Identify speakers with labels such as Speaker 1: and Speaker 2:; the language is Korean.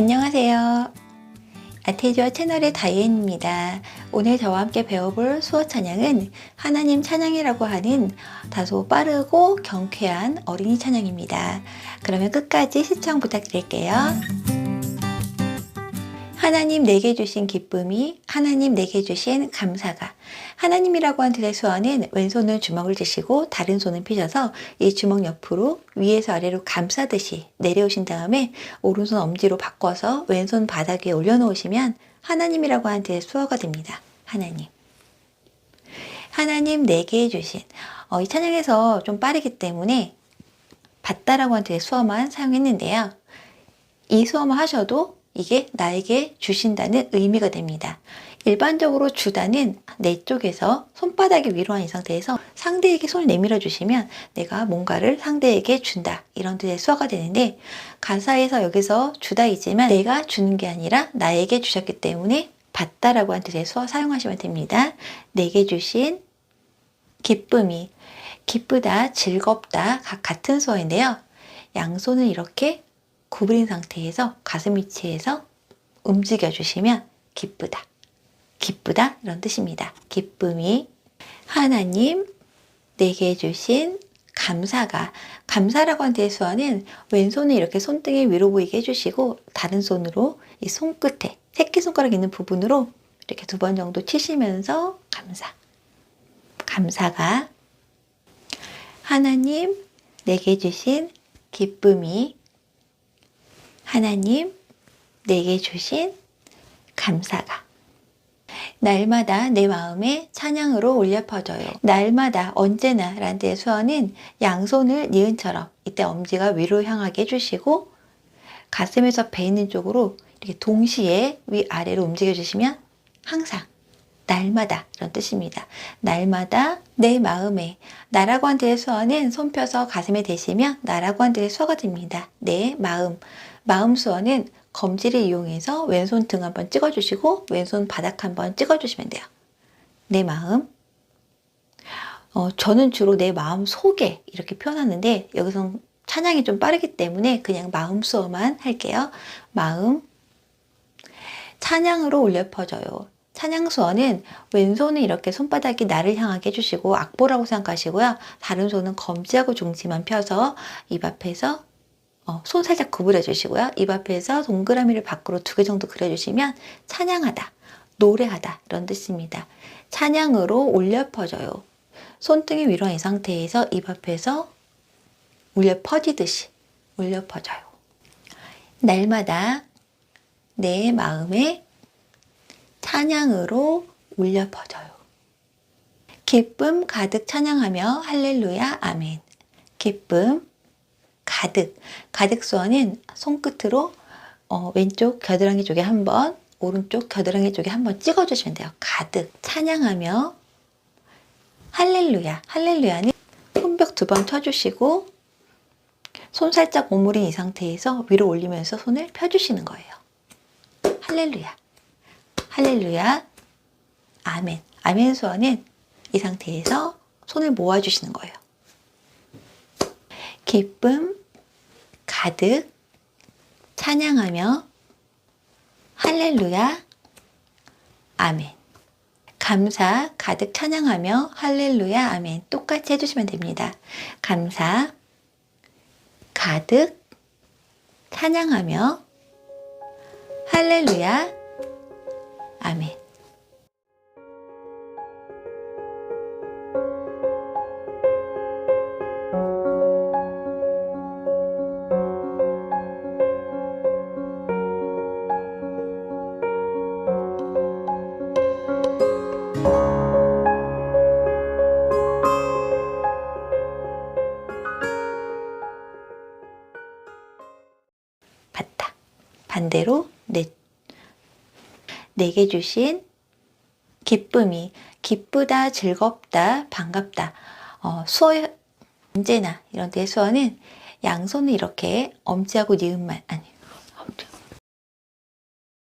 Speaker 1: 안녕하세요. 아테지어 채널의 다이앤입니다. 오늘 저와 함께 배워볼 수어 찬양은 하나님 찬양이라고 하는 다소 빠르고 경쾌한 어린이 찬양입니다. 그러면 끝까지 시청 부탁드릴게요. 하나님 내게 주신 기쁨이 하나님 내게 주신 감사가 하나님이라고 한 뜻의 수어는 왼손을 주먹을 쥐시고 다른 손을 펴셔서 이 주먹 옆으로 위에서 아래로 감싸듯이 내려오신 다음에 오른손 엄지로 바꿔서 왼손 바닥에 올려놓으시면 하나님이라고 한 뜻의 수어가 됩니다. 하나님. 하나님 내게 주신 어, 이 찬양에서 좀 빠르기 때문에 받다라고 한 뜻의 수어만 사용했는데요. 이 수어만 하셔도 이게 나에게 주신다는 의미가 됩니다. 일반적으로 주다는 내 쪽에서 손바닥이 위로 한이 상태에서 상대에게 손을 내밀어 주시면 내가 뭔가를 상대에게 준다 이런 뜻의 수어가 되는데 가사에서 여기서 주다이지만 내가 주는 게 아니라 나에게 주셨기 때문에 받다라고 한 뜻의 수어 사용하시면 됩니다. 내게 주신 기쁨이 기쁘다 즐겁다 각 같은 수어인데요. 양손을 이렇게 구부린 상태에서 가슴 위치에서 움직여 주시면 기쁘다. 기쁘다 이런 뜻입니다. 기쁨이 하나님 내게 주신 감사가 감사라고 한 대수어는 왼손을 이렇게 손등에 위로 보이게 해주시고 다른 손으로 이 손끝에 새끼손가락 있는 부분으로 이렇게 두 번 정도 치시면서 감사 감사가 하나님 내게 주신 기쁨이 하나님 내게 주신 감사가 날마다 내 마음에 찬양으로 울려 퍼져요. 날마다 언제나 라는 데의 수어는 양손을 니은처럼 이때 엄지가 위로 향하게 해주시고 가슴에서 배 있는 쪽으로 이렇게 동시에 위아래로 움직여 주시면 항상 날마다 이런 뜻입니다. 날마다 내 마음에 나라고 한 데의 수어는 손 펴서 가슴에 대시면 나라고 한 데의 수어가 됩니다. 내 마음 마음 수어는 검지를 이용해서 왼손 등 한번 찍어주시고 왼손 바닥 한번 찍어주시면 돼요. 내 마음. 어, 저는 주로 내 마음 속에 이렇게 표현하는데 여기서 찬양이 좀 빠르기 때문에 그냥 마음 수어만 할게요. 마음. 찬양으로 울려 퍼져요. 찬양 수어는 왼손은 이렇게 손바닥이 나를 향하게 해주시고 악보라고 생각하시고요. 다른 손은 검지하고 중지만 펴서 입 앞에서 어, 손 살짝 구부려 주시고요. 입 앞에서 동그라미를 밖으로 두 개 정도 그려주시면 찬양하다, 노래하다 이런 뜻입니다. 찬양으로 울려 퍼져요. 손등이 위로 한이 상태에서 입 앞에서 울려 퍼지듯이 울려 퍼져요. 날마다 내 마음에 찬양으로 울려 퍼져요. 기쁨 가득 찬양하며 할렐루야 아멘. 기쁨 가득. 가득 수어는 손끝으로 어, 왼쪽 겨드랑이 쪽에 한 번, 오른쪽 겨드랑이 쪽에 한번 찍어주시면 돼요. 가득. 찬양하며 할렐루야. 할렐루야는 손뼉 두 번 쳐주시고 손 살짝 오므린 이 상태에서 위로 올리면서 손을 펴주시는 거예요. 할렐루야. 할렐루야. 아멘. 아멘 수어는 이 상태에서 손을 모아주시는 거예요. 기쁨 가득 찬양하며 할렐루야 아멘. 감사 가득 찬양하며 할렐루야 아멘. 똑같이 해주시면 됩니다. 감사 가득 찬양하며 할렐루야 아멘 반대로 내, 내게 주신 기쁨이 기쁘다, 즐겁다, 반갑다. 어, 수어 언제나 이런 때 수어는 양손을 이렇게 엄지하고 니은만 아니